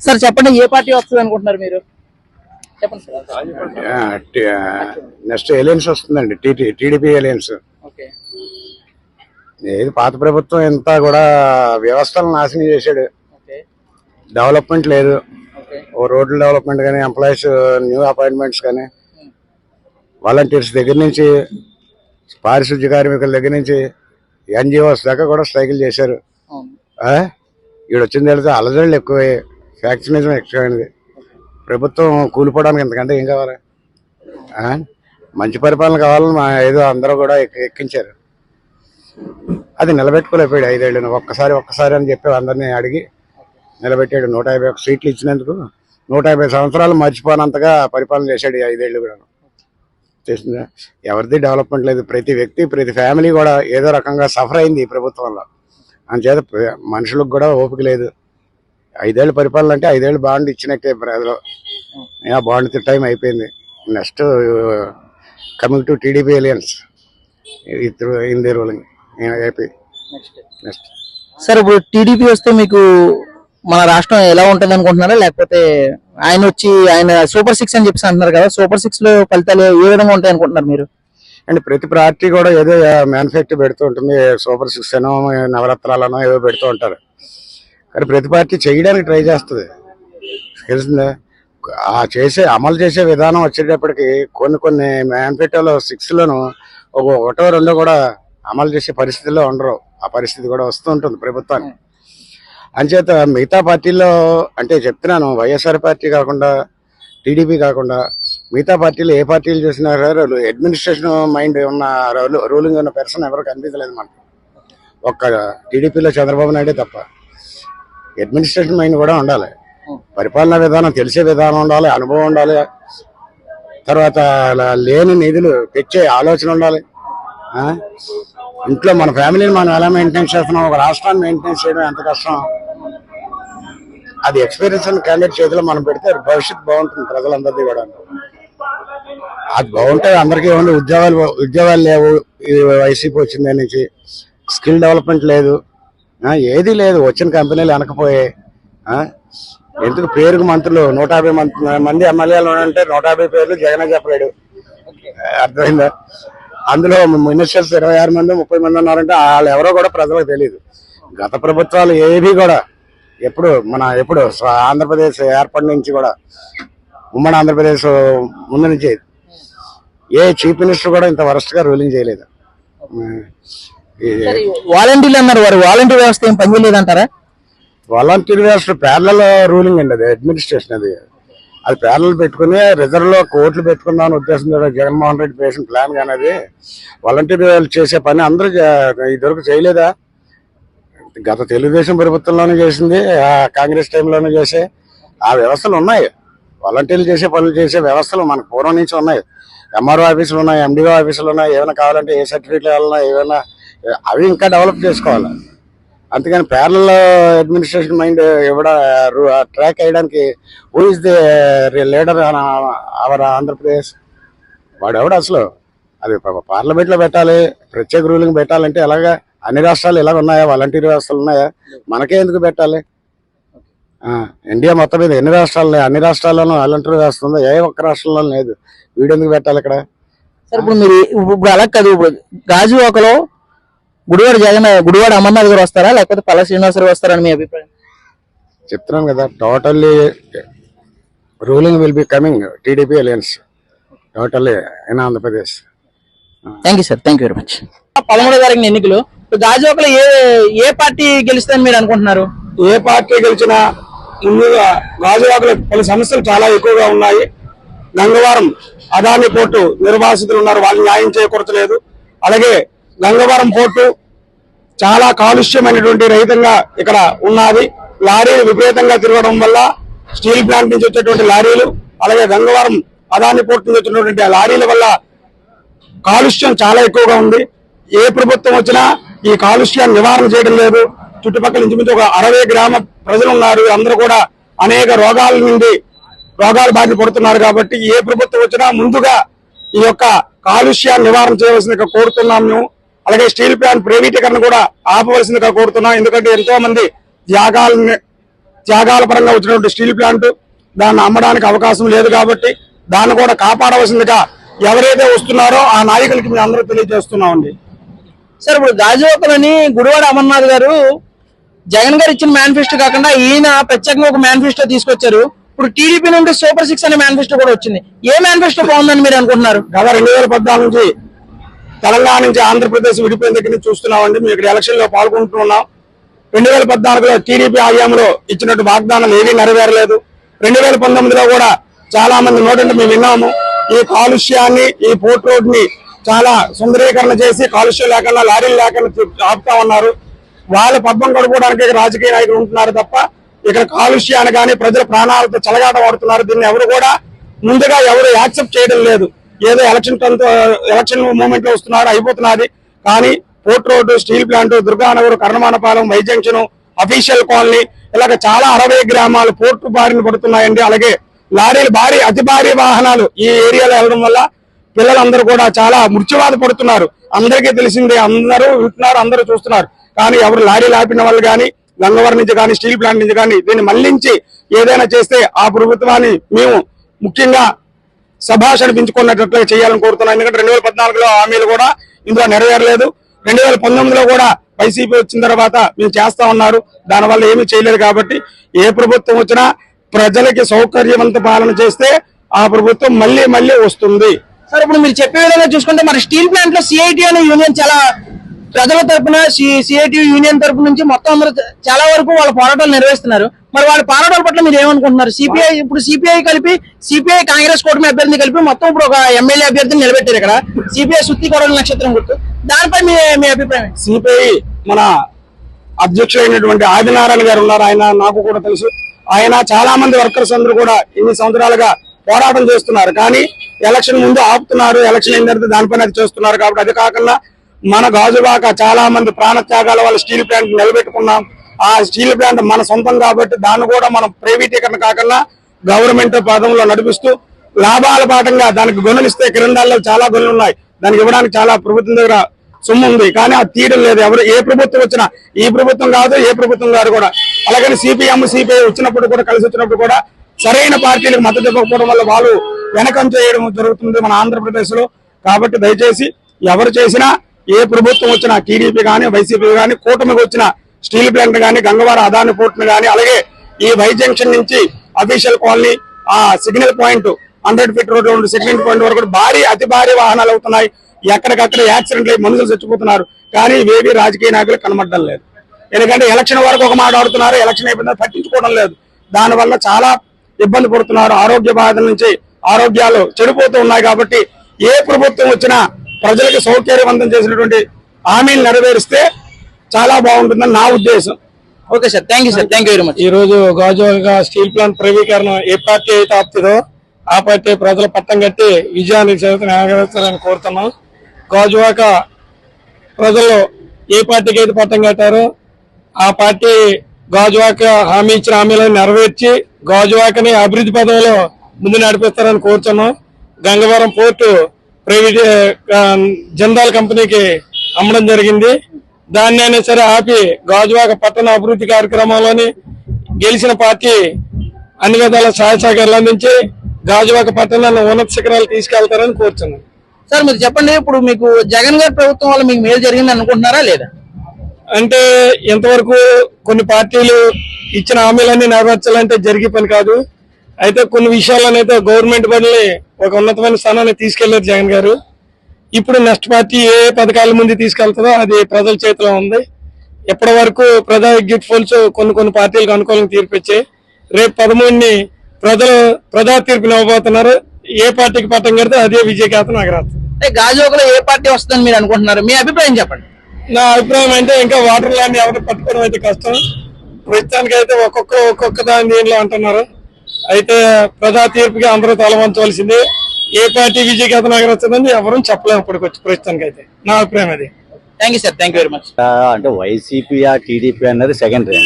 Sir చెప్పండి ఏ party వస్తుంది అనుకుంటున్నారు మీరు? చెప్పండి సార్. నెక్స్ట్ ఎలియన్స్ వస్తుందండి టీడీపీ ఎలియన్స్. ఏది పాత ప్రభుత్వం ఎంత కూడా వ్యవస్థలను నాశనం చేశాడు. డెవలప్మెంట్ లేదు. ఓ రోడ్ల డెవలప్మెంట్ కానీ ఎంప్లాయీస్ న్యూ అపాయింట్మెంట్స్ కానీ వాలంటీర్స్ దగ్గర నుంచి పారిశుద్ధ్య కార్మికుల దగ్గర నుంచి ఎన్జిఓస్ దాకా కూడా స్ట్రైకులు చేశారు. అవును. ఆ? ఈడ వచ్చింది వెళ్తే అలజడులు ఎక్కువే ఫ్యాక్సినేషన్ ఎక్కువైంది ప్రభుత్వం కూలిపోవడానికి ఎంతకంటే ఏం కావాలి? మంచి పరిపాలన కావాలని మా ఏదో అందరూ కూడా ఎక్కి- ఎక్కించారు. అది నిలబెట్టుకోలేకపోయాడు ఐదేళ్ళను ఒక్కసారి ఒక్కసారి అని చెప్పి అందరినీ అడిగి నిలబెట్టాడు. నూట యాభై ఒక సీట్లు ఇచ్చినందుకు నూట యాభై సంవత్సరాలు మర్చిపోనంతగా పరిపాలన చేశాడు ఐదేళ్ళు కూడా చేసిందా? ఎవరిది డెవలప్మెంట్ లేదు. ప్రతి వ్యక్తి ప్రతి ఫ్యామిలీ కూడా ఏదో రకంగా సఫర్ అయింది ఈ ప్రభుత్వంలో. అంచేత ప్ర- మనుషులకు కూడా ఓపిక లేదు. ఐదేళ్ళు పరిపాలన అంటే ఐదేళ్ళు బాండ్ ఇచ్చినట్టే ప్రజలు ఆ బాండ్ టైం అయిపోయింది. Next coming to TDP alliance in the ruling. AP next. Next. Sir ఇప్పుడు టీడీపీ వస్తే మీకు మన రాష్ట్రం ఎలా ఉంటుంది అనుకుంటున్నారా? లేకపోతే ఆయన వచ్చి ఆయన సూపర్ సిక్స్ అని చెప్పేసి అంటున్నారు కదా సూపర్ సిక్స్లో ఫలితాలు ఏ విధంగా ఉంటాయి అనుకుంటున్నారు మీరు? అండ్ ప్రతి పార్టీ కూడా ఏదో మ్యానుఫ్యాక్చర్ పెడుతూ ఉంటుంది. సూపర్ సిక్స్ అనో నవరత్నాలనో ఏదో పెడుతూ ఉంటారు. కానీ ప్రతి పార్టీ చేయడానికి ట్రై చేస్తుంది. తెలిసిందా ఆ చేసే అమలు చేసే విధానం వచ్చేటప్పటికి కొన్ని కొన్ని మ్యాన్ఫెటోలో సిక్స్లను ఒక ఒకటో రెండో కూడా అమలు చేసే పరిస్థితిలో ఉండరు. ఆ పరిస్థితి కూడా వస్తూ ఉంటుంది ప్రభుత్వానికి. అంచేత మిగతా పార్టీల్లో అంటే చెప్తున్నాను వైఎస్ఆర్ పార్టీ కాకుండా టీడీపీ కాకుండా మిగతా పార్టీలు ఏ పార్టీలు చూసినా సరే అడ్మినిస్ట్రేషన్ మైండ్ ఉన్న రూలింగ్ ఉన్న పర్సన్ ఎవరు కనిపించలేదు మనకు. ఒక్క టీడీపీలో చంద్రబాబు నాయుడే తప్ప. అడ్మినిస్ట్రేషన్ మైండ్ కూడా ఉండాలి. పరిపాలనా విధానం తెలిసే విధానం ఉండాలి అనుభవం ఉండాలి. తర్వాత అలా లేని నిధులు తెచ్చే ఆలోచన ఉండాలి? ఇంట్లో మన ఫ్యామిలీని మనం ఎలా మెయింటైన్ చేస్తున్నాం? ఒక రాష్ట్రాన్ని మెయింటైన్ చేయడం ఎంత కష్టం? అది ఎక్స్పీరియన్స్ ఉన్న క్యాండిడేట్ చేతిలో మనం పెడితే భవిష్యత్తు బాగుంటుంది ప్రజలందరిది కూడా. అది బాగుంటే అందరికీ ఏముంది? ఉద్యోగాలు ఉద్యోగాలు లేవు. వైసీపీ వచ్చిన దాని నుంచి. స్కిల్ డెవలప్మెంట్ లేదు. ఏది లేదు. వచ్చిన కంపెనీలు వెనకపోయాయి ఆ? ఎందుకు పేరుకు మంత్రులు? నూట యాభై మంది- మంది ఎమ్మెల్యేలు అంటే నూట యాభై పేర్లు జగనే చెప్పలేడు. అర్థమైందా? అందులో మినిస్టర్స్ ఇరవై ఆరు మంది ముప్పై మంది ఉన్నారంటే వాళ్ళు ఎవరో కూడా ప్రజలకు తెలియదు గత ప్రభుత్వాలు ఏవి కూడా ఎప్పుడు మన ఎప్పుడు ఆంధ్రప్రదేశ్ ఏర్పడి నుంచి కూడా ఉమ్మడి ఆంధ్రప్రదేశ్ ముందు నుంచి ఏ చీఫ్ మినిస్టర్ కూడా ఇంత వరస్ట్గా రూలింగ్ చేయలేదు. వాలంటీర్లు అన్నారు వారు. వాలంటీర్ వ్యవస్థ ఏం పనిచేయలేదంటారా వాలంటీర్ వ్యవస్థ ప్యారల రూలింగ్ అండి అది అడ్మినిస్ట్రేషన్ అది. అది ప్యారల్ పెట్టుకుని రిజర్వ్లో కోట్లు పెట్టుకుందాం అనే ఉద్దేశంతో జగన్మోహన్ రెడ్డి పేసిన ప్లాన్ కానీ అది. వాలంటీర్ వాళ్ళు చేసే పని అందరూ ఇదివరకు చేయలేదా? గత తెలుగుదేశం ప్రభుత్వంలోనే చేసింది కాంగ్రెస్ టైంలోనే చేసే. ఆ వ్యవస్థలు ఉన్నాయి. వాలంటీర్లు చేసే పనులు చేసే వ్యవస్థలు మనకు పూర్వం నుంచి ఉన్నాయి. ఎంఆర్ఓ ఆఫీసులు ఉన్నాయి ఎండిఓ ఆఫీసులు ఉన్నాయి. ఏమైనా కావాలంటే ఏ సర్టిఫికేట్ కావాలన్నా ఏమైనా అవి ఇంకా డెవలప్ చేసుకోవాలి. అంతేగాని ప్యారల్ అడ్మినిస్ట్రేషన్ మైండ్ ఎవడ ట్రాక్ వేయడానికి who is the leader our Andhra Pradesh? వాడు ఎవడు అసలు? అది పార్లమెంట్లో పెట్టాలి ప్రత్యేక రూలింగ్ పెట్టాలంటే ఎలాగా? అన్ని రాష్ట్రాలు ఇలాగ ఉన్నాయా? వాలంటీర్ వ్యవస్థలు ఉన్నాయా? మనకే ఎందుకు పెట్టాలి? ఇండియా మొత్తం మీద ఎన్ని రాష్ట్రాలు ఉన్నాయి? అన్ని రాష్ట్రాల్లోనూ వాలంటీర్ వ్యవస్థ ఉందో? ఏ ఒక్క రాష్ట్రంలో లేదు. వీడెందుకు పెట్టాలి ఇక్కడ? సార్ ఇప్పుడు మీరు ఇప్పుడు అలా కాదు ఇప్పుడు గాజువాకలో గుడివాడ జగన్ గుడివాడ అమర్నాథ్ గారు వస్తారా? లేకపోతే పల్ల శ్రీనివాసరావు వస్తారని మీ అభిప్రాయం? చెప్తున్నాను కదా totally ruling will be coming TDP alliance. Totally in Andhra Pradesh. Thank you sir thank you very much పదమూడో తారీఖున ఎన్నికలు. గాజువాకలో ఏ ఏ పార్టీ గెలుస్తుందని మీరు అనుకుంటున్నారు? ఏ పార్టీ గెలిచినా ముందుగా గాజువాకలో పలు సమస్యలు చాలా ఎక్కువగా ఉన్నాయి. గంగవరం అదాని పోర్టు నిర్వాసితులు ఉన్నారు. వాళ్ళు న్యాయం చేకూర్చలేదు. అలాగే గంగవరం పోర్టు చాలా కాలుష్యమైనటువంటి రహితంగా ఇక్కడ ఉన్నది. లారీలు విపరీతంగా తిరగడం వల్ల స్టీల్ ప్లాంట్ నుంచి వచ్చేటువంటి లారీలు అలాగే గంగవరం అదాని పోర్టు నుంచి వచ్చినటువంటి ఆ లారీల వల్ల కాలుష్యం చాలా ఎక్కువగా ఉంది. ఏ ప్రభుత్వం వచ్చినా ఈ కాలుష్యాన్ని నివారణ చేయడం లేదు. చుట్టుపక్కల ఇంచుమించు ఒక అరవై గ్రామ ప్రజలు ఉన్నారు. అందరూ కూడా అనేక రోగాల నుండి రోగాలు బారిన పడుతున్నారు కాబట్టి ఏ ప్రభుత్వం వచ్చినా ముందుగా ఈ యొక్క కాలుష్యాన్ని నివారణ చేయవలసిందిగా కోరుతున్నాం మేము. అలాగే స్టీల్ ప్లాంట్ ప్రైవేటీకరణ కూడా ఆపవలసిందిగా కోరుతున్నాం. ఎందుకంటే ఎంతో మంది త్యాగాలని త్యాగాల పరంగా వచ్చినటువంటి స్టీల్ ప్లాంట్ దాన్ని అమ్మడానికి అవకాశం లేదు కాబట్టి దాన్ని కూడా కాపాడవలసిందిగా ఎవరైతే వస్తున్నారో ఆ నాయకులకి మేము అందరూ తెలియజేస్తున్నామండి. సార్ ఇప్పుడు గాజువాకలోని గుడివాడ అమర్నాథ్ గారు జగన్ గారు ఇచ్చిన మేనిఫెస్టో కాకుండా ఈయన ప్రత్యేకంగా ఒక మేనిఫెస్టో తీసుకొచ్చారు. ఇప్పుడు టీడీపీ నుండి సూపర్ సిక్స్ అనే మేనిఫెస్టో కూడా వచ్చింది. ఏ మేనిఫెస్టో బాగుందని మీరు అనుకుంటున్నారు? గత రెండు వేల పద్నాలుగు నుంచి తెలంగాణ నుంచి ఆంధ్రప్రదేశ్ విడిపోయిన దగ్గర నుంచి చూస్తున్నామండి. మేము ఇక్కడ ఎలక్షన్లో పాల్గొంటున్నాం రెండు వేల పద్నాలుగులో టీడీపీ హయాంలో ఇచ్చినట్టు వాగ్దానాలు ఏవీ నెరవేరలేదు. రెండు వేల పంతొమ్మిదిలో కూడా చాలా మంది నోటంటే మేము విన్నాము. ఈ కాలుష్యాన్ని ఈ పోర్ట్ రోడ్ని చాలా సుందరీకరణ చేసి కాలుష్యం లేకుండా లారీలు లేకుండా ఆపుతా ఉన్నారు. వాళ్ళ పబ్బం గడుపుకోవడానికి రాజకీయ నాయకులు ఉంటున్నారు తప్ప ఇక్కడ కాలుష్యాన్ని కానీ ప్రజల ప్రాణాలతో చలగాట వాడుతున్నారు. దీన్ని ఎవరు కూడా ముందుగా ఎవరు యాక్సెప్ట్ చేయడం లేదు. ఏదో ఎలక్షన్ ఎలక్షన్ మూమెంట్లో వస్తున్నారు అయిపోతున్నది కానీ port road steel plant Durganagar Karnamanapalem Y junction official colony ఇలాగ చాలా అరవై గ్రామాలు పోర్టు బారిన పడుతున్నాయండి. అలాగే లారీలు భారీ అతి భారీ వాహనాలు ఈ ఏరియాలో వెళ్ళడం వల్ల పిల్లలందరూ కూడా చాలా మృత్యువాత పడుతున్నారు. అందరికీ తెలిసిందే అందరూ వింటున్నారు అందరూ చూస్తున్నారు. కానీ ఎవరు లారీ లాపిన వాళ్ళు కానీ గంగవరం నుంచి కానీ స్టీల్ ప్లాంట్ నుంచి కానీ దీన్ని మళ్ళించి ఏదైనా చేస్తే ఆ ప్రభుత్వాన్ని మేము ముఖ్యంగా సభాష అనిపించుకున్నట్లుగా చేయాలని కోరుతున్నాను ఎందుకంటే రెండు వేల పద్నాలుగులో హామీలు కూడా ఇందులో నెరవేరలేదు. రెండు వేల పంతొమ్మిదిలో కూడా వైసీపీ వచ్చిన తర్వాత మేము చేస్తా ఉన్నారు. దానివల్ల ఏమీ చేయలేదు కాబట్టి ఏ ప్రభుత్వం వచ్చినా ప్రజలకి సౌకర్యవంత పాలన చేస్తే ఆ ప్రభుత్వం మళ్ళీ మళ్ళీ వస్తుంది. సార్ ఇప్పుడు మీరు చెప్పే విధంగా చూసుకుంటే మరి స్టీల్ ప్లాంట్లో సిఐటి అనే యూనియన్ చాలా ప్రజల తరపున సిఐటి యూనియన్ తరపు నుంచి మొత్తం అందరూ చాలా వరకు వాళ్ళ పోరాటాలు నిర్వహిస్తున్నారు. మరి వాళ్ళ పోరాటాల పట్ల మీరు ఏమనుకుంటున్నారు? సిపిఐ ఇప్పుడు సిపిఐ కలిపి సిపిఐ కాంగ్రెస్ కూటమి అభ్యర్థిని కలిపి మొత్తం ఇప్పుడు ఒక ఎమ్మెల్యే అభ్యర్థిని నిలబెట్టారు ఇక్కడ. సిపిఐ సుత్తి కొరల నక్షత్రం గుర్తు. దానిపై మీ మీ అభిప్రాయం సిపిఐ మన అధ్యక్షుడైనటువంటి ఆదినారాయణ గారు ఉన్నారు. ఆయన నాకు కూడా తెలుసు. ఆయన చాలా మంది వర్కర్స్ అందరూ కూడా ఇన్ని సంవత్సరాలుగా పోరాటం చేస్తున్నారు. కానీ ఎలక్షన్ ముందు ఆపుతున్నారు. ఎలక్షన్ అయిన తర్వాత దానిపైన అది చేస్తున్నారు. కాబట్టి అది కాకుండా మన గాజువాక చాలా మంది ప్రాణత్యాగాల వల్ల స్టీల్ ప్లాంట్ నిలబెట్టుకున్నాం. ఆ స్టీల్ ప్లాంట్ మన సొంతం కాబట్టి దాన్ని కూడా మనం ప్రైవేటీకరణ కాకుండా గవర్నమెంట్ పదంలో నడిపిస్తూ లాభాల పాఠంగా దానికి గుణలిస్తే క్రిందాల్లో కిరణాల్లో చాలా గొనులు ఉన్నాయి. దానికి ఇవ్వడానికి చాలా ప్రభుత్వం దగ్గర సొమ్ము ఉంది. కానీ అది తీయడం లేదు. ఎవరు ఏ ప్రభుత్వం వచ్చినా ఈ ప్రభుత్వం కాదు ఏ ప్రభుత్వం గారు కూడా. అలాగని సిపిఎం సిపిఐ వచ్చినప్పుడు కూడా కలిసి వచ్చినప్పుడు కూడా సరైన పార్టీలకు మద్దతు ఇవ్వకపోవడం వల్ల వాళ్ళు వెనకం చేయడం జరుగుతుంది మన ఆంధ్రప్రదేశ్లో కాబట్టి దయచేసి ఎవరు చేసినా ఏ ప్రభుత్వం వచ్చినా టీడీపీ కానీ వైసీపీ కానీ కూటమికి వచ్చిన స్టీల్ ప్లాంట్ కానీ గంగవారం అదాని పోర్ట్ కానీ అలాగే ఈ వై జంక్షన్ నుంచి అఫీషియల్ కాలనీ ఆ signal point hundred feet road నుండి సిగ్నల్ పాయింట్ వరకు భారీ అతి భారీ వాహనాలు అవుతున్నాయి. ఎక్కడికక్కడ యాక్సిడెంట్లు అయ్యి మనుషులు చచ్చిపోతున్నారు. కానీ ఇవేవి రాజకీయ నాయకులు కనబడడం లేదు. ఎందుకంటే ఎలక్షన్ వరకు ఒక మాట ఆడుతున్నారు ఎలక్షన్ అయిపోయిన పట్టించుకోవడం లేదు. దానివల్ల చాలా ఇబ్బంది పడుతున్నారు. ఆరోగ్య బాధల నుంచి ఆరోగ్యాలు చెడిపోతూ ఉన్నాయి కాబట్టి ఏ ప్రభుత్వం వచ్చినా ప్రజలకు సౌకర్యవంతం చేసినటువంటి హామీలు నెరవేరిస్తే చాలా బాగుంటుందని నా ఉద్దేశం. Okay sir thank you sir thank you very much. ఈ రోజు గాజువాక స్టీల్ ప్లాంట్ ప్రైవీకరణ ఏ పార్టీ అయితే ఆపుతుందో ఆ పార్టీ ప్రజల పట్టం కట్టి విజయానికి చేత నెరవేర్చాలని కోరుతున్నాం. గాజువాక ప్రజలు ఏ పార్టీకి అయితే పట్టం కట్టారో ఆ పార్టీ గాజువాక హామీ ఇచ్చిన హామీలను నెరవేర్చి గాజువాకని అభివృద్ధి పదంలో ముందు నడిపిస్తారని కోరుతున్నాం. గంగవరం పోర్టు ప్రైవేట్ జందాల్ కంపెనీకి అమ్మడం జరిగింది. దాన్ని అయినా సరే ఆపి గాజువాక పట్టణ అభివృద్ధి కార్యక్రమంలోని గెలిచిన పార్టీ అన్ని విధాల సహాయ సహకారాలు అందించి గాజువాక పట్టణాన్ని ఉన్నత శిఖరాలు తీసుకెళ్తారని కోరుతున్నాను సార్ మీరు చెప్పండి ఇప్పుడు మీకు జగన్ గారి ప్రభుత్వం వల్ల మీకు మేలు జరిగింది అనుకుంటున్నారా లేదా? అంటే ఇంతవరకు కొన్ని పార్టీలు ఇచ్చిన హామీలన్నీ నెరవేర్చాలంటే జరిగే పని కాదు. అయితే కొన్ని విషయాల్లోనైతే గవర్నమెంట్ బదిలీ ఒక ఉన్నతమైన స్థానాన్ని తీసుకెళ్ళారు జగన్ గారు. ఇప్పుడు నెక్స్ట్ పార్టీ ఏ పథకాల ముందు తీసుకెళ్తుందో అది ప్రజల చేతిలో ఉంది. ఇప్పటి వరకు ప్రజా ఎగ్జిట్ పోల్స్ కొన్ని కొన్ని పార్టీలకు అనుకూలంగా తీర్పిచ్చాయి. రేపు పదమూడుని ప్రజలు ప్రజా తీర్పుని ఇవ్వబోతున్నారు. ఏ పార్టీకి పట్టం కడితే అదే విజయకేతం అంటే గాజువాకలో ఏ పార్టీ వస్తుందని మీరు అనుకుంటున్నారు? మీ అభిప్రాయం చెప్పండి. నా అభిప్రాయం అంటే ఇంకా వాటర్ ల్యాండ్ ఎవరు పట్టుకోవడం అయితే కష్టం. ప్రస్తుతానికి అయితే ఒక్కొక్క ఒక్కొక్క దాని దీనిలో అంటున్నారు. అయితే ప్రజా తీర్పుకి అందరూ తలవంచవలసింది ఏ పార్టీ విజయకేత నగరం వస్తుందని ఎవరూ చెప్పలేము ఇప్పటికొచ్చి ప్రస్తుతానికి అయితే నా అభిప్రాయం అది. Thank you sir thank you very much అంటే వైసీపీ ఆ టీడీపీ అనేది సెకండరీ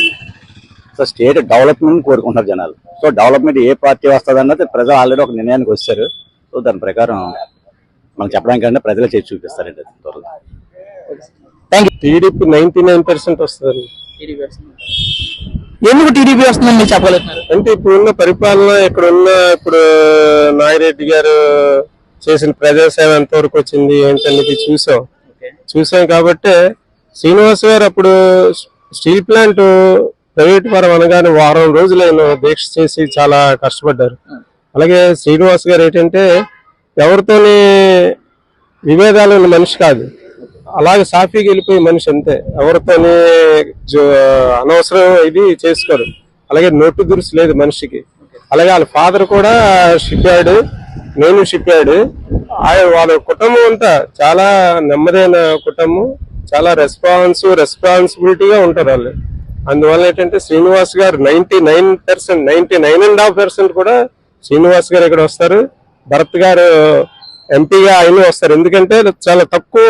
సో స్టేట్ డెవలప్మెంట్ కోరుకుంటారు జనాలు. సో డెవలప్మెంట్ ఏ పార్టీ వస్తుంది అన్నది ప్రజలు ఆల్రెడీ ఒక నిర్ణయానికి వచ్చారు. సో దాని ప్రకారం మనం చెప్పడానికి అంటే ప్రజలే చేసి చూపిస్తారండి అది త్వరలో. టీడీపీ నైన్టీ నైన్ పర్సెంట్ వస్తుంది. ఎందుకు టీడీపీ వస్తుందని మీరు చెప్పగలుగుతున్నారు అంటే ఇప్పుడున్న పరిపాలన ఇక్కడ ఉన్న ఇప్పుడు నాగిరెడ్డి గారు చేసిన ప్రజాసేవ ఎంతవరకు వచ్చింది ఏంటనేది చూసాం. చూసాం కాబట్టి శ్రీనివాస్ గారు అప్పుడు స్టీల్ ప్లాంట్ ప్రైవేట్ పరం అనగానే వారం రోజులు ఆయన దీక్ష చేసి చాలా కష్టపడ్డారు. అలాగే శ్రీనివాస్ గారు ఏంటంటే ఎవరితోని విభేదాలు ఉన్న మనిషి కాదు. అలాగే సాఫీకి వెళ్ళిపోయి మనిషి అంతే. ఎవరితోని జో- అనవసరం ఇది చేసుకోరు. అలాగే నోటు దురుసు లేదు మనిషికి. అలాగే వాళ్ళ ఫాదర్ కూడా షిప్ షిప్యార్డ్ నేను షిప్యార్డ్. ఆయన వాళ్ళ కుటుంబం అంతా చాలా నెమ్మదైన కుటుంబం చాలా రెస్పాన్స్ రెస్పాన్సిబిలిటీగా ఉంటారు వాళ్ళు. అందువల్ల ఏంటంటే Srinivas garu ninety nine percent ninety nine and half percent కూడా శ్రీనివాస్ గారు ఇక్కడ వస్తారు. భరత్ గారు ఎంపీగా ఆయన వస్తారు. ఎందుకంటే చాలా తక్కువ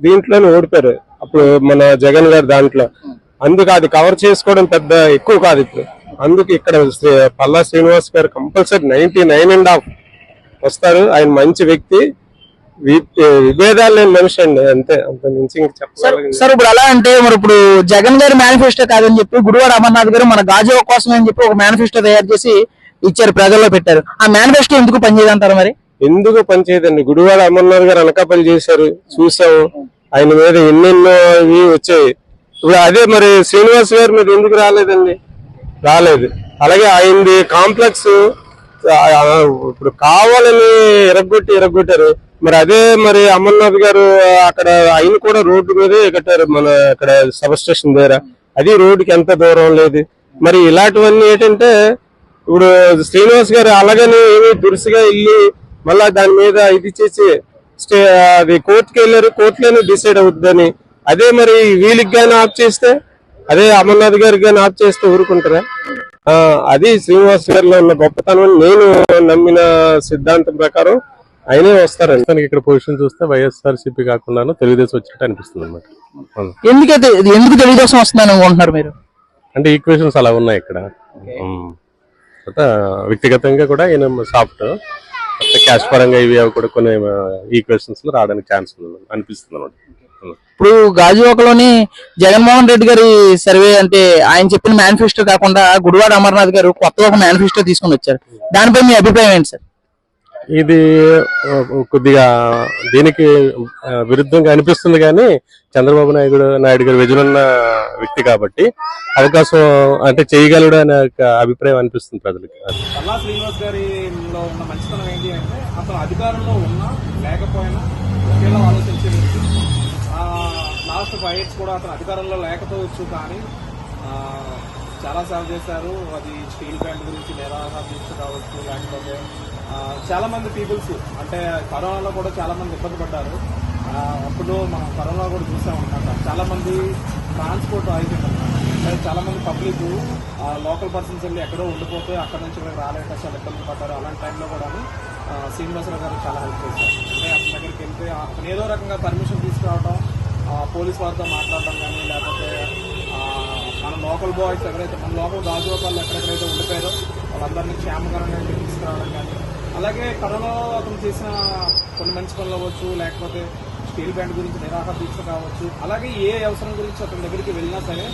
దీంట్లోనే ఓడిపోయారు. అప్పుడు మన జగన్ గారు దాంట్లో. అందుకు అది కవర్ చేసుకోవడం పెద్ద ఎక్కువ కాదు ఇప్పుడు. అందుకు ఇక్కడ Palla Srinivas garu compulsory ninety nine and half వస్తారు. ఆయన మంచి వ్యక్తి. విభేదాలు లేని మనిషి అండి. అంతే. అంత మించి సార్ ఇప్పుడు అలా అంటే మరి ఇప్పుడు జగన్ గారి మేనిఫెస్టో కాదని చెప్పి గుడివాడ అమర్నాథ్ గారు మన గాజువా కోసం అని చెప్పి ఒక మేనిఫెస్టో తయారు చేసి ఇచ్చారు ప్రజల్లో పెట్టారు. ఆ మేనిఫెస్టో ఎందుకు పనిచేయదంటారు మరి? ఎందుకు పనిచేయదండి? గుడివాడ అమర్నాథ్ గారు అనకాపల్లి చేశారు. చూసాము. ఆయన మీద ఎన్నెన్నో ఇవి వచ్చాయి. ఇప్పుడు అదే మరి శ్రీనివాస్ గారి మీద ఎందుకు రాలేదండి? రాలేదు. అలాగే ఆయనది కాంప్లెక్స్ ఇప్పుడు కావాలని ఎరగొట్టి ఎరగొట్టారు. మరి అదే మరి అమర్నాథ్ గారు అక్కడ ఆయన కూడా రోడ్డు మీదే కట్టారు మన అక్కడ సబ్ స్టేషన్ దగ్గర. అది రోడ్డుకి ఎంత దూరం లేదు. మరి ఇలాంటివన్నీ ఏంటంటే ఇప్పుడు శ్రీనివాస్ గారు అలాగని ఏమి దురుసుగా వెళ్ళి మళ్ళా దాని మీద ఇది చేసి స్టే అది కోర్టుకి వెళ్ళారు కోర్టులోనే డిసైడ్ అవుతుందని అదే మరి వీళ్ళకి గానీ ఆఫ్ చేస్తే అదే అమర్నాథ్ గారికి గానీ ఆఫ్ చేస్తే ఊరుకుంటారా? అది శ్రీనివాస్ గారిలో ఉన్న గొప్పతనం. అని నేను నమ్మిన సిద్ధాంతం ప్రకారం ఆయనే వస్తారండి ప్రస్తుతానికి ఇక్కడ పొజిషన్ చూస్తే వైఎస్ఆర్ సిపి కాకుండా తెలుగుదేశం వచ్చినట్టు అనిపిస్తుంది అనమాట ఎందుకైతే ఇది ఎందుకు తెలుగుదేశం వస్తుందని అనుకుంటున్నారు మీరు? అంటే ఈక్వేషన్స్ అలా ఉన్నాయి ఇక్కడ. వ్యక్తిగతంగా కూడా ఈయన సాఫ్ట్ క్యాష్ పరంగా ఇవి అవి కూడా కొన్ని ఈక్వేషన్స్లో రావడానికి ఛాన్స్ ఉంది అనిపిస్తుంది అనమాట ఇప్పుడు గాజువాకలోని జగన్మోహన్ రెడ్డి గారి సర్వే అంటే ఆయన చెప్పిన మేనిఫెస్టో కాకుండా గుడివాడ అమర్నాథ్ గారు కొత్తగా ఒక మేనిఫెస్టో తీసుకొని వచ్చారు. దానిపై మీ అభిప్రాయం ఏంటి సార్? ఇది కొద్దిగా దీనికి విరుద్ధంగా అనిపిస్తుంది కానీ చంద్రబాబు నాయుడు నాయుడు గారు విజనున్న వ్యక్తి కాబట్టి అవకాశం అంటే చేయగలడు అనే ఒక అభిప్రాయం అనిపిస్తుంది ప్రజలకి. పల్లా శ్రీనివాస్ గారిలో ఉన్న మంచితనం ఏంటి అంటే అతను అధికారంలో ఉన్నా లేకపోయినా ఒకేలా ఆలోచించే వ్యక్తి. లాస్ట్ ఫైవ్ ఇయర్స్ కూడా అతను అధికారంలో లేకపోవచ్చు కానీ చాలా సేవ చేశారు. అది స్టీల్ ప్లాంట్ గురించి నిరాహార దీక్ష కావచ్చు లేకపోతే చాలామంది చాలా మంది పీపుల్స్ అంటే కరోనాలో కూడా చాలా మంది ఇబ్బంది పడ్డారు అప్పుడు మనం కరోనా కూడా చూసాం అనమాట చాలా మంది ట్రాన్స్పోర్ట్ అయిపోయింది అంటే చాలా మంది పబ్లిక్ లోకల్ పర్సన్స్ వెళ్ళి ఎక్కడో ఉండిపోతే అక్కడ నుంచి ఇక్కడ రాలేక చాలా ఇబ్బంది పడ్డారు. అలాంటి టైంలో కూడా శ్రీనివాసరావు గారు చాలా హెల్ప్ చేశారు. అంటే అతని దగ్గరికి వెళ్తే అతను ఏదో రకంగా పర్మిషన్ తీసుకురావడం పోలీస్ వారితో మాట్లాడడం కానీ లేకపోతే మన లోకల్ బాయ్స్ ఎక్కడైతే మన లోకల్ గాజు వాళ్ళు ఎక్కడెక్కడైతే ఉండిపోయారో వాళ్ళందరినీ క్షేమకరంగా తీసుకురావడం కానీ అలాగే కథలో అతను చేసిన కొన్ని మంచి పనులు అవ్వచ్చు లేకపోతే స్టీల్ బ్యాండ్ గురించి నిరాహార దీక్ష కావచ్చు అలాగే ఏ అవసరం గురించి అతని దగ్గరికి వెళ్ళినా సరే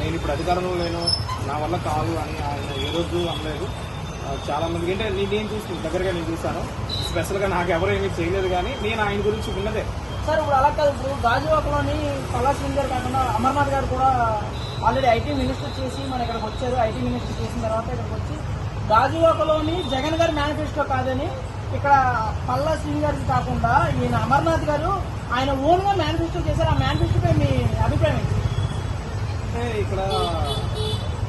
నేను ఇప్పుడు అధికారంలో లేను నా వల్ల కాదు అని ఆయన ఏ రోజు అనలేదు. చాలా మందికి అంటే నేను నేను చూసి దగ్గరగా నేను చూశాను. స్పెషల్గా నాకు ఎవరు ఏమీ చేయలేదు కానీ నేను ఆయన గురించి విన్నదే. సార్ ఇప్పుడు అలా కాదు. ఇప్పుడు గాజువాకలోని పల్లా గారు కాకుండా అమర్నాథ్ గారు కూడా ఆల్రెడీ ఐటీ మినిస్టర్ చేసి మన ఇక్కడికి వచ్చారు. ఐటీ మినిస్టర్ చేసిన తర్వాత ఇక్కడికి వచ్చి గాజువాకలోని జగన్ గారి మేనిఫెస్టో కాదని ఇక్కడ పల్లా సింగ్ గారికి కాకుండా ఈయన అమర్నాథ్ గారు ఆయన ఓన్గా మేనిఫెస్టో చేశారు. ఆ మేనిఫెస్టోపై మీ అభిప్రాయం ఏంటి? అంటే ఇక్కడ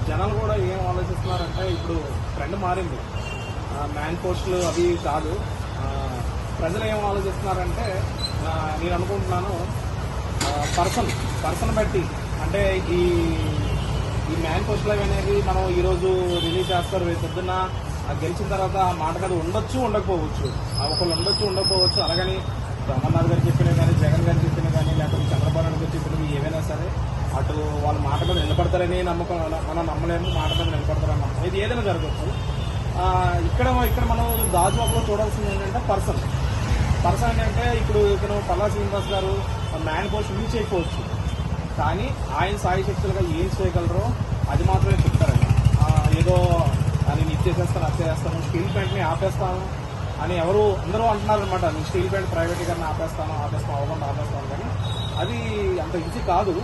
జనాలు కూడా ఏం ఆలోచిస్తున్నారంటే ఇప్పుడు ట్రెండ్ మారింది. మ్యాన్ పోస్టులు అవి కాదు. ప్రజలు ఏం ఆలోచిస్తున్నారంటే నేను అనుకుంటున్నాను పర్సన్ పర్సన్ బట్టి అంటే ఈ ఈ మ్యాన్ అనేది మనం ఈరోజు రిలీజ్ చేస్తారు. రేపు పొద్దున్న ఆ గెలిచిన తర్వాత మాట కదా ఉండొచ్చు ఉండకపోవచ్చు. ఒకళ్ళు ఉండొచ్చు ఉండకపోవచ్చు. అలాగని అమర్నాథ్ గారు చెప్పినా కానీ జగన్ గారు చెప్పినా కానీ లేకపోతే చంద్రబాబు నాయుడు గారు చెప్పినవి ఏవైనా సరే అటు వాళ్ళ మాట మీద నిలబడతారని నమ్మకం మనం నమ్మలేము. మాట మీద నిలబడతారని నమ్మకం. ఇది ఏదైనా జరగచ్చు ఇక్కడ ఇక్కడ మనం దాజువాకులో చూడాల్సింది ఏంటంటే పర్సన్. పర్సన్ ఏంటంటే ఇప్పుడు ఇక్కడ పల్లా శ్రీనివాస్ గారు మ్యాన్ పోస్ట్ యూజ్ చేయకపోవచ్చు. కానీ ఆయన సాయి శక్తులుగా ఏం చేయగలరో అది మాత్రమే చెప్తారండి. ఏదో "ఆ, నేను ఇచ్చేసేస్తాను చేస్తాను స్టీల్ ప్లాంట్ని ఆపేస్తాను అని ఎవరు అందరూ అంటున్నారు అనమాట నేను స్టీల్ ప్లాంట్ ప్రైవేటీకరణ ఆపేస్తాను ఆపేస్తాను అవ్వకుండా ఆపేస్తాను కానీ అది అంత ఈజీ కాదు.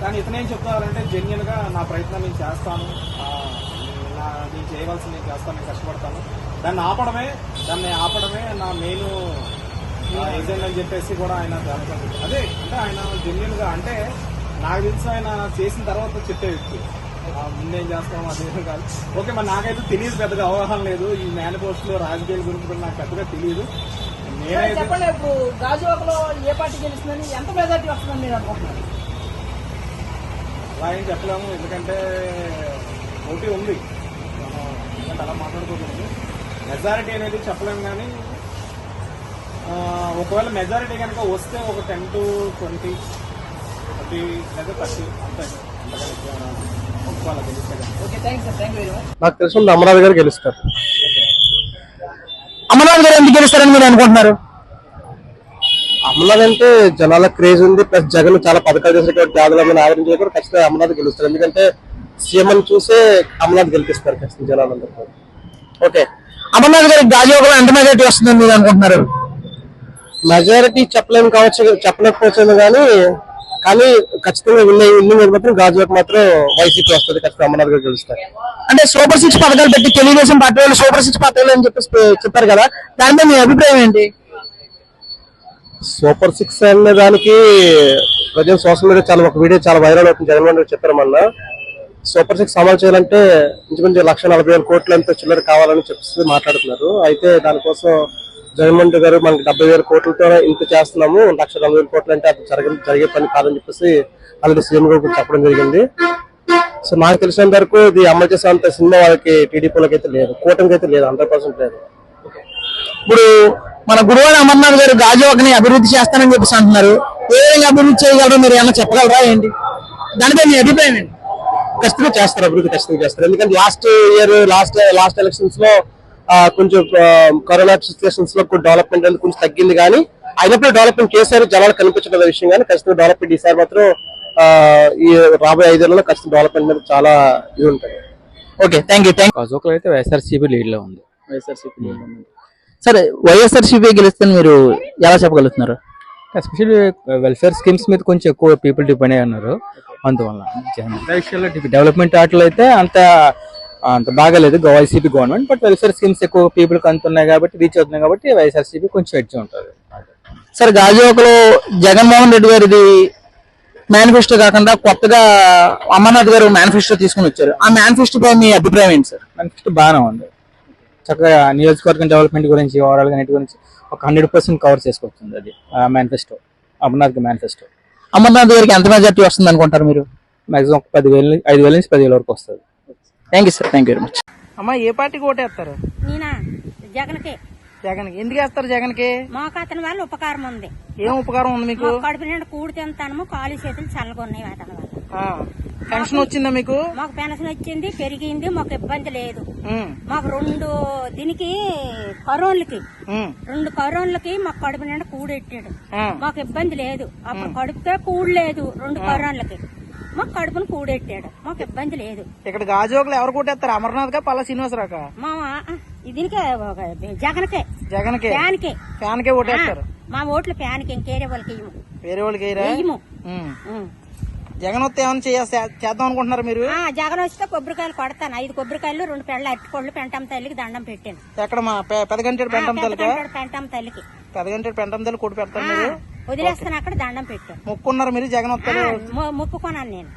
కానీ ఇతనేం చెప్తారంటే జెన్యున్గా నా ప్రయత్నం నేను చేస్తాను. నా నేను చేయవలసింది నేను చేస్తాను నేను కష్టపడతాను. దాన్ని ఆపడమే దాన్ని ఆపడమే నా మెయిన్ ఏజెంట్ అని చెప్పేసి కూడా ఆయన అదే అంటే ఆయన జెన్యున్గా అంటే నాకు తెలిసి ఆయన చేసిన తర్వాత చెప్పే వ్యక్తి. ముందేం చేస్తాం అదే కాదు. ఓకే మరి నాకైతే తెలియదు పెద్దగా అవగాహన లేదు. ఈ మేనిఫెస్టో రాజకీయాల గురించి కూడా నాకు పెద్దగా తెలియదు. నేనైతే చెప్పండి ఇప్పుడు గాజువాకలో ఏ పార్టీ గెలుస్తుందని ఎంత మెజార్టీ వస్తుందని మీరు అనుకుంటున్నారు? అలా ఏం చెప్పలేము ఎందుకంటే పోటీ ఉంది. మనం అలా మాట్లాడుకోకూడదు. మెజారిటీ అనేది చెప్పలేము కానీ ఒకవేళ మెజారిటీ కనుక వస్తే ఒక టెన్ టు ట్వంటీ నాకు తెలిసిన అమరావతి గారు గెలుస్తారు. అమర్నాథ్ గారు ఎందుకు గెలుస్తారని మీరు అనుకుంటున్నారు? అమర్నాథ్ అంటే జనాల క్రేజ్ ఉంది ప్లస్ జగన్ చాలా పథకాలు చేసిన కాబట్టి పేదలను ఆదరించే కూడా ఖచ్చితంగా అమర్నాథ్ గెలుస్తారు. ఎందుకంటే సీఎం అని చూసే అమర్నాథ్ గెలిపిస్తారు ఖచ్చితంగా జనాలందరూ. ఓకే అమర్నాథ్ గారికి గాజువాకలో ఎంత మెజార్టీ వస్తుందని మీరు అనుకుంటున్నారు? మెజారిటీ చెప్పలేము కావచ్చు చెప్పలేకపోవచ్చు కానీ కానీ ఖచ్చితంగా విన్ విన్నింగ్ అయితే మాత్రం గాజువాక్ మాత్రం వైసీపీ వస్తుంది ఖచ్చితంగా అమర్నాథ్ గారు గెలుస్తారు. అంటే సూపర్ సిక్స్ పథకాలు పెట్టి తెలుగుదేశం పార్టీ వాళ్ళు సూపర్ సిక్స్ పథకాలు అని చెప్పేసి చెప్పారు కదా దాని మీద మీ అభిప్రాయం ఏంటి? సూపర్ సిక్స్ అనే దానికి ప్రజెంట్ సోషల్ మీడియా చాలా ఒక వీడియో చాలా వైరల్ అవుతుంది. జగన్మోహన్ రెడ్డి చెప్పారు మొన్న. సూపర్ సిక్స్ అమలు చేయాలంటే ఇంచుమించు లక్ష నలభై వేల కోట్లు ఎంతో చిల్లర కావాలని చెప్పి మాట్లాడుతున్నారు. అయితే దానికోసం జగన్మోహన్ రెడ్డి గారు మనకి డెబ్బై వేల కోట్లతో ఇంత చేస్తున్నాము లక్ష నలభై వేల కోట్లు అంటే అది జరిగే జరిగే పని కాదని చెప్పేసి అలాగే సీఎం గారు చెప్పడం జరిగింది. సో నాకు తెలిసినంత వరకు ఇది అమలు చేసేంత సినిమా వాళ్ళకి టీడీపీలోకి అయితే లేదు కూటమికి అయితే లేదు హండ్రెడ్ పర్సెంట్ లేదు. ఇప్పుడు మన గురువాడ అమర్నాథ్ గారు గాజువాకని అభివృద్ధి చేస్తానని చెప్పేసి అంటున్నారు. ఏ విధంగా అభివృద్ధి చేయగలరు? మీరు ఏమన్నా చెప్పగలరా ఏంటి? దానిపై మీ అభిప్రాయం ఏంటి? ఖచ్చితంగా చేస్తారు అభివృద్ధి ఖచ్చితంగా చేస్తారు. ఎందుకంటే లాస్ట్ ఇయర్ లాస్ట్ లాస్ట్ ఎలక్షన్స్లో కొంచెం కరోనా సిచ్యువేషన్స్లో డెవలప్మెంట్ అనేది కొంచెం తగ్గింది కానీ అయినప్పుడు డెవలప్మెంట్ చేశారు జనాలు కనిపించడం విషయం కానీ ఖచ్చితంగా డెవలప్మెంట్ ఈసారి మాత్రం ఆ, ఈ రాబోయే ఐదేళ్ళలో ఖచ్చితంగా డెవలప్మెంట్ మీద చాలా ఇది ఉంటుంది. ఓకే థ్యాంక్ యూ థ్యాంక్ అశోక్లో అయితే వైఎస్ఆర్సీపీ లీడ్లో ఉంది. వైఎస్ఆర్సీపీ సరే వైఎస్ఆర్సీపీ గెలుస్తుంది మీరు ఎలా చెప్పగలుగుతున్నారు? ఎస్పెషల్లీ వెల్ఫేర్ స్కీమ్స్ మీద కొంచెం ఎక్కువ పీపుల్ డిపెండ్ అయి ఉన్నారు. అందువల్ల డెవలప్మెంట్ వాటిలో అయితే అంత అంత బాగాలేదు. YCP government but welfare schemes ఎక్కువ పీపుల్కి అందుతున్నాయి కాబట్టి రీచ్ అవుతున్నాయి కాబట్టి వైఎస్ఆర్సీపీ కొంచెం ఎడ్జ్ ఉంటుంది. సరే గాజువాకలో జగన్మోహన్ రెడ్డి గారిది మేనిఫెస్టో కాకుండా కొత్తగా అమర్నాథ్ గారు మేనిఫెస్టో తీసుకుని వచ్చారు. ఆ మేనిఫెస్టో పై మీ అభిప్రాయం ఏంటి సార్? మనకి బాగానే ఉంది. చక్కగా నియోజకవర్గం డెవలప్మెంట్ గురించి ఓవరాల్గా గురించి ఒక హండ్రెడ్ పర్సెంట్ కవర్ చేసుకొస్తుంది అది మేనిఫెస్టో అమర్నాథ్ మేనిఫెస్టో. అమర్నాథ్ గారికి ఎంత మెజార్టీ వస్తుంది అనుకుంటారు మీరు? మాక్సిమం ఒక పదివేల ఐదు వేల నుంచి పదివేల వరకు వస్తుంది. Thank you sir thank you very much అమ్మా ఏ పార్టీకి ఓటేస్తారు? నేనా? జగన్కి. జగన్ ఎందుకు వేస్తారు జగన్కి మాకు అతని వల్ల ఉపకారం ఉంది. ఏం ఉపకారం ఉంది మీకు? కడుపు నిండా కూడి తింటాము కాలు చేతులు చల్లగా ఉన్నాయి అతని వల్ల పెన్షన్ వచ్చిందా మీకు? మాకు పెన్షన్ వచ్చింది పెరిగింది మాకు ఇబ్బంది లేదు. మాకు రెండు దీనికి కరోన్లకి. రెండు కరోన్లకి మాకు కడుపు నిండా కూడెట్టాడు. మాకు ఇబ్బంది లేదు. అప్పుడు కడుపుకే కూడు లేదు రెండు కరోన్లకి. మాకు కడుపును కూడెట్టాడు. మాకు ఇబ్బంది లేదు. ఇక్కడ గాజువాకలో ఎవరు కొట్టేస్తారు? అమర్నాథ్ కా పల్లా శ్రీనివాసరావు మా దీనికే జగన్కే. జగన్కి ఫ్యాన్కే ఫ్యాన్ కే ఓటేస్తారు మా ఓట్లు ఫ్యాన్కి ఇంకేరే వాళ్ళకి వేరే వాళ్ళకి. జగన్ వస్తే ఏమైనా చేద్దాం అనుకుంటున్నారు మీరు? జగన్ వస్తే కొబ్బరికాయలు కొడతాను. ఐదు కొబ్బరికాయలు రెండు పెళ్ళ అరటిపళ్ళు పెంటం తల్లికి దండం పెట్టాను. ఎక్కడ మా పెదగంటేడు పెంటం తల్లిక? పెద్దగంటాడు పెంటం తల్లికి. పెదగంటేడు పెంటం తల్లి పెడతారు మీరు? వదిలేస్తాను అక్కడ దండం పెట్టాను మొక్కున్నారు మీరు జగన్ మొక్కుకున్నాను నేను.